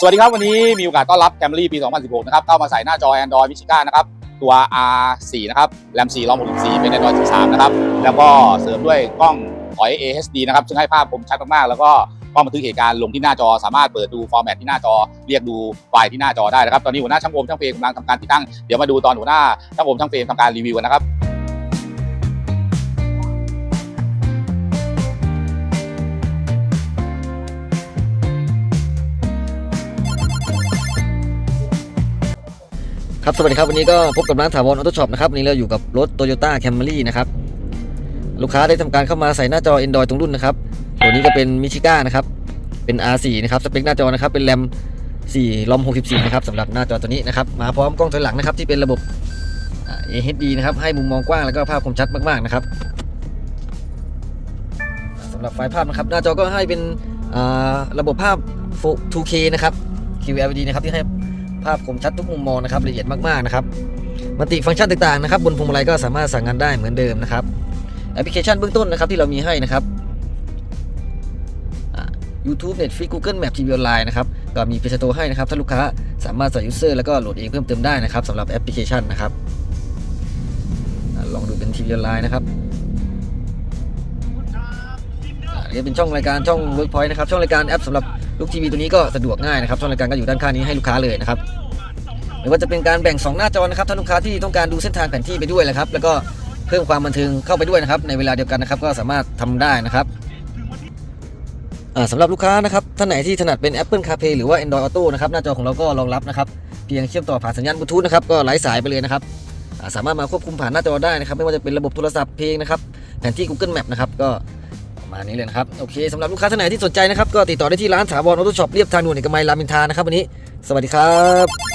สวัสดีครับวันนี้มีโอกาสต้อนรับ Camry ปี 2016 นะครับ เข้ามาใส่หน้าจอ Android Michigan นะครับ ตัว R4 นะครับ RAM 4 ROM 64เป็น Android 13 นะครับ แล้วก็เสริมด้วยกล้องถอย AHD นะครับ ซึ่งให้ภาพคมชัดมากๆ แล้วก็กล้องบันทึกเหตุการณ์ลงที่หน้าจอสามารถเปิดดูฟอร์แมตที่หน้าจอเรียกดูไฟล์ที่หน้าจอได้นะครับ ตอนนี้หัวหน้าช่างโอมช่างเฟรมกำลังทำการติดตั้ง เดี๋ยวมาดูตอนหัวหน้าช่างโอมช่างเฟรมทำการรีวิวกันนะครับ ครับสวัสดีครับวันนี้ก็พบกับร้านถาวรออโต้ช็อปนะครับวันนี้เราอยู่กับรถ Toyota Camry นะครับลูกค้าได้ทำการเข้ามาใส่หน้าจอ Android ตรงรุ่นนะครับตัวนี้ก็เป็นมิชิก้านะครับเป็น R4 นะครับสเปคหน้าจอนะครับเป็น RAM 4 ROM 64นะครับสำหรับหน้าจอตัวนี้นะครับมาพร้อมกล้องถอยหลังนะครับที่เป็นระบบ AHD นะครับให้มุมมองกว้างแล้วก็ภาพคมชัดมากๆนะครับอ่าสำหรับไฟล์ภาพนะครับหน้าจอก็ให้เป็นระบบภาพ 2K นะครับ QLED นะครับที่ให้ ภาพคมชัดทุกมุมมองนะครับละเอียดมากๆนะครับมัลติฟังก์ชันต่างๆนะครับบนพวงมาลัยก็สามารถสั่งงานได้เหมือนเดิมนะครับแอปพลิเคชันเบื้องต้นนะครับที่เรามีให้นะครับ YouTube Netflix Google Map TV Online นะครับก็มี Play Store ให้นะครับ ถ้าลูกค้าสามารถใส่ user แล้วก็โหลดเองเพิ่มเติมได้นะครับสำหรับแอปพลิเคชันนะครับลองดูเป็น TV Online นะครับ นี่เป็นช่องรายการช่อง Workpoint นะครับช่องรายการแอปสำหรับลูกทีวีตัวนี้ก็สะดวกง่ายนะครับช่องรายการก็อยู่ด้านข้างนี้ให้ลูกค้าเลยนะครับไม่ว่าจะเป็นการแบ่ง 2 หน้าจอนะครับถ้าลูกค้าที่ต้องการดูเส้นทางแผนที่ไปด้วยนะครับแล้วก็เพิ่มความบันเทิงเข้าไปด้วยนะครับในเวลาเดียวกันนะครับก็สามารถทำได้นะครับสำหรับลูกค้านะครับท่านไหนที่ถนัดเป็น Apple CarPlay หรือว่า Android Auto นะครับหน้าจอของเราก็รองรับนะครับเพียงเชื่อมต่อผ่านสัญญาณบลูทูธนะครับก็ไร้สายไปเลยนะครับสามารถมาควบคุมผ่านหน้าจอได้นะครับไม่ว่าจะเป็นระบบโทรศัพท์เพลงนะครับแผนที่ Google Map นะครับก็ ประมาณนี้เลยนะครับ โอเคสำหรับลูกค้าท่านไหนที่สนใจนะครับ ก็ติดต่อได้ที่ร้านถาวรออโต้ช็อปเรียบทางด่วนเอกมัยรามอินทรานะครับวันนี้ สวัสดีครับ